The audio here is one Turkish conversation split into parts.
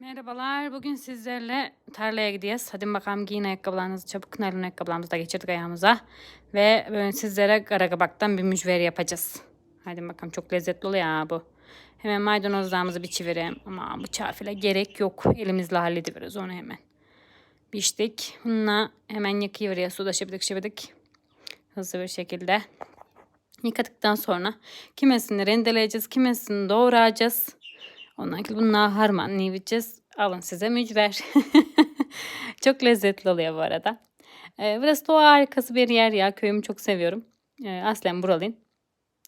Merhabalar. Bugün sizlerle tarlaya gidiyoruz. Hadi bakalım giyin ayakkabılarınızı çabuk. Naylon ayakkabılarımızı da geçirdik ayağımıza. Ve böyle sizlere karagabaktan bir mücver yapacağız. Hadi bakalım çok lezzetli oluyor ha bu. Hemen maydanozlarımızı biçiverelim. Ama bıçağı falan gerek yok. Elimizle hallediveririz onu hemen. Biçtik. Bununla hemen yıkayıveriyoruz. Suda şebidik şebidik. Hızlı bir şekilde. Yıkadıktan sonra kimesini rendeleyeceğiz, kimesini doğrayacağız. Ondan sonra bunları harmanlayacağız. Alın size mücver. çok lezzetli oluyor bu arada. Ee, burası doğa harikası bir yer ya. Köyümü çok seviyorum. Ee, aslen buralıyım.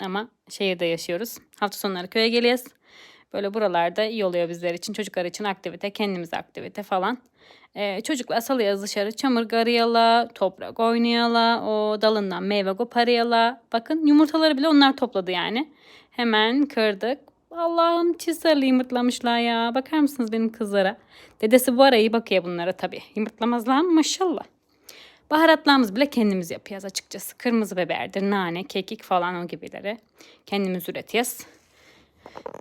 Ama şehirde yaşıyoruz. Hafta sonları köye geliyoruz. Böyle buralarda iyi oluyor bizler için. Çocuklar için aktivite, kendimize aktivite falan. Ee, çocuklar salıyoruz dışarı. Çamur garıyala, toprak oynayala, o dalından meyve koparıyala. Bakın yumurtaları bile onlar topladı yani. Hemen kırdık. Allah'ım çizerli yumurtlamışlar ya. Bakar mısınız benim kızlara? Dedesi bu ara iyi bakıyor bunlara tabii. Yumurtlamazlar mı maşallah. Baharatlarımızı bile kendimiz yapıyoruz açıkçası. Kırmızı biberdir, nane, kekik falan o gibileri. Kendimiz üretiyoruz.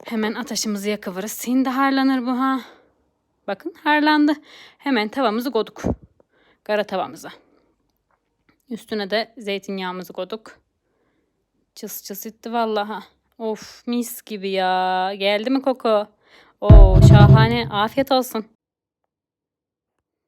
Hemen ateşimizi yakıvırız. Şimdi harlanır bu ha. Bakın harlandı. Hemen tavamızı koyduk. Kara tavamıza. Üstüne de zeytinyağımızı koyduk. Çıs çıs etti vallaha. Of mis gibi ya. Geldi mi koku? Oo şahane. Afiyet olsun.